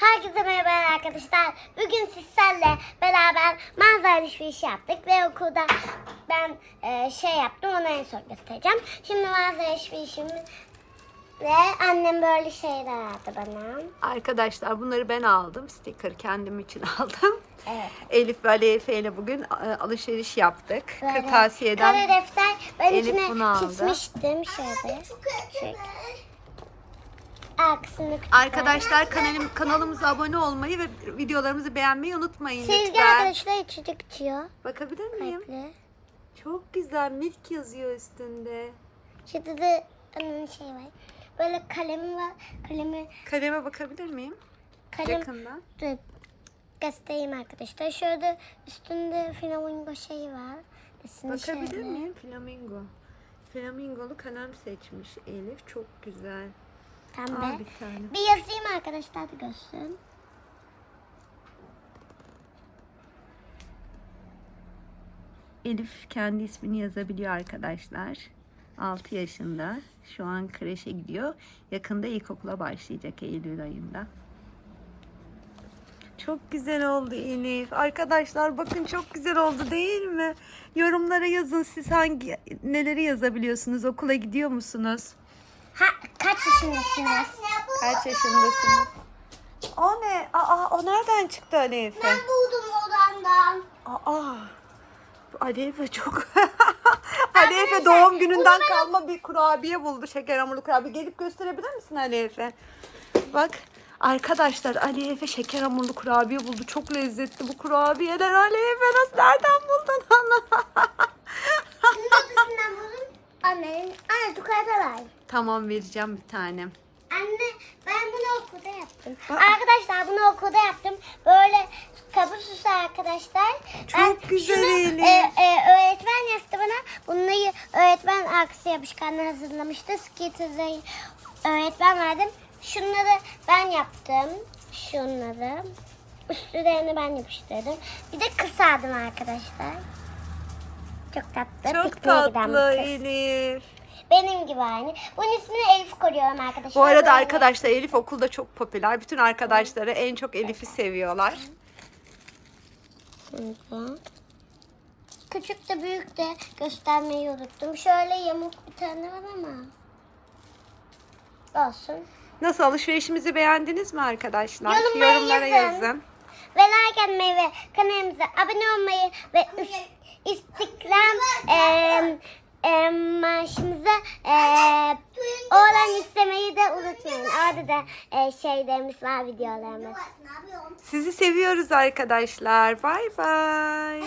Herkese merhaba arkadaşlar. Bugün sizlerle beraber mağaza alışverişi yaptık ve okulda ben e, şey yaptım onu en son göstereceğim. Şimdi mağaza alışverişimi ve annem böyle şeyler aldı bana. Arkadaşlar bunları ben aldım. Sticker kendim için aldım. Evet. Elif ve Ali Efe ile bugün e, alışveriş yaptık. Böyle Kırtasiyeden. Kare defter. Ben Elif içine bunu aldı. çizmiştim şöyle. Şöyle. Arkasını Arkadaşlar kanalım, kanalımıza abone olmayı ve videolarımızı beğenmeyi unutmayın Sevgili lütfen. arkadaşlar içecek içiyor. Bakabilir miyim? Kalpli. Çok güzel. Milk yazıyor üstünde. Şurada da onun şey var. Böyle kalemi var. Kalemi Kaleme bakabilir miyim? kalem Yakından. Dur. Göstereyim arkadaşlar. Şöyle üstünde flamingo şeyi var. Resim Bakabilir şöyle. miyim? Flamingo. Flamingolu kalem seçmiş Elif. Çok güzel. Pembe. Al bir tane. Bir yazayım arkadaşlar da görsün. Elif kendi ismini yazabiliyor arkadaşlar. 6 yaşında. Şu an kreşe gidiyor. Yakında ilkokula başlayacak Eylül ayında. Çok güzel oldu Elif. Arkadaşlar bakın çok güzel oldu değil mi? Yorumlara yazın siz hangi neleri yazabiliyorsunuz? Okula gidiyor musunuz? Ha, kaç yaşındasınız? Kaç yaşındasınız? O ne? Aa, o nereden çıktı Ali Efe? buldum odandan. Aa. Ali Efe çok... Ali Efe doğum gününden kalma bir kurabiye buldu. Şeker hamurlu kurabiye. Gelip gösterebilir misin Ali Efe? Bak arkadaşlar Ali Efe şeker hamurlu kurabiye buldu. Çok lezzetli bu kurabiyeler. Ali Efe nasıl nereden buldun onu? Neresinden buldun? Annenin, anne çikolata ver. Tamam vereceğim bir tane. Anne ben bunu okulda yaptım. Arkadaşlar bunu okulda yaptım. Böyle kapı süsü arkadaşlar. Çok güzel şunu, e, e, öğretmen yazdı bana. Bunları öğretmen arkası yapışkanla hazırlamıştı. Skitter'ı öğretmen verdim. Şunları ben yaptım. Şunları. Üstlerini ben yapıştırdım. Bir de kız aldım arkadaşlar. Çok tatlı. Çok pikniğe tatlı kız. Elif. Benim gibi aynı. Bunun ismini Elif koyuyorum arkadaşlar. Bu arada Böyle. arkadaşlar Elif okulda çok popüler. Bütün arkadaşları en çok Elif'i seviyorlar. Küçük de büyük de göstermeyi unuttum. Şöyle yamuk bir tane var ama. Olsun. Nasıl alışverişimizi beğendiniz mi arkadaşlar? Yorumlara Yorumlara yazın. yazın. Ve like atmayı ve kanalımıza abone olmayı ve is- Instagram eee e, maaşımıza eee oğlan istemeyi de unutmayın. Orada da eee, şeylerimiz var videolarımız. Sizi seviyoruz arkadaşlar. Bay bay.